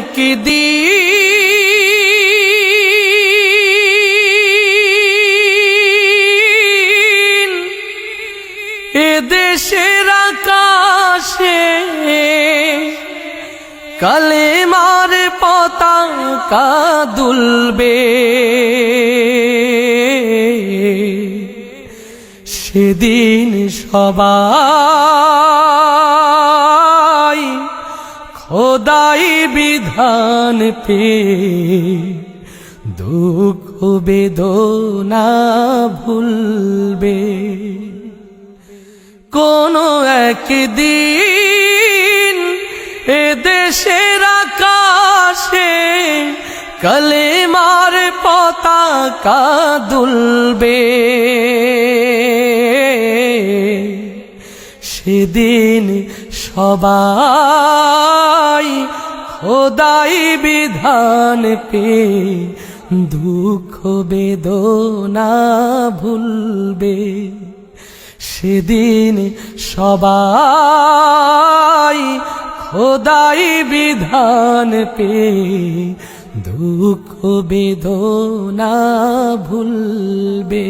একদিন এ দেশের আকাশে কালেমার পতাকা দুলবে সেদিন সবাই খোদাই বিধান পে দুঃখ বেদনা ভুলবে। কোন একদিন এ দেশের আকাশে কালেমার পতাকা দুলবে। সেদিন সবাই খোদাই বিধান পে দুঃখ বেদনা ভুলবে। সেদিন সবাই খোদাই বিধান পে দুঃখ বেদনা ভুলবে।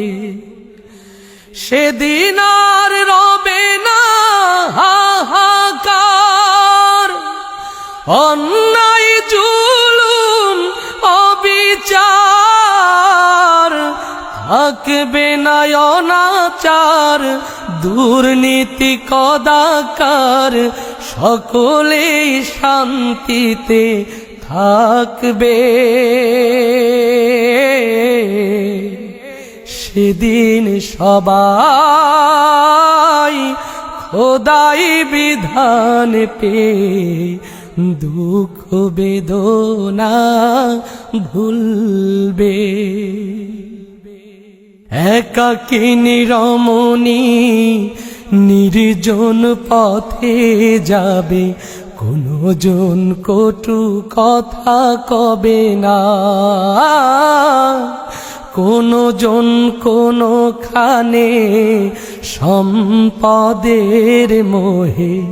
সেদিন আর রবে অন্যায়, জুলুম, অবিচার। থাকবে নয়নাচার দুর্নীতি, কদাকার। সকলেই শান্তিতে থাকবে। সেদিন সবাই খোদাই বিধান পে দুঃখ বেদনা ভুলবে। একাকিনী রমণী নির্জন পথে যাবে? কোনো জন কটু কথা কবে না? কোনো জন কোনো খানে সম্পদের মোহে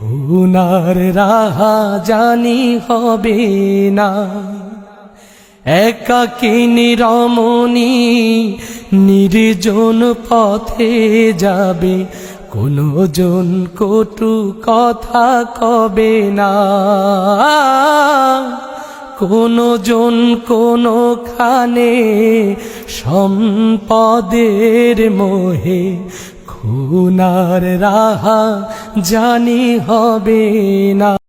খুনার রাহা জানি হবে না। একাকিনী রমণী নির্জন পথে যাবে কোনো জন কটু কথা কবে না। কোনো জন কোনো খানে সম্পদের মোহে খুনার রাহা জানি হবে না।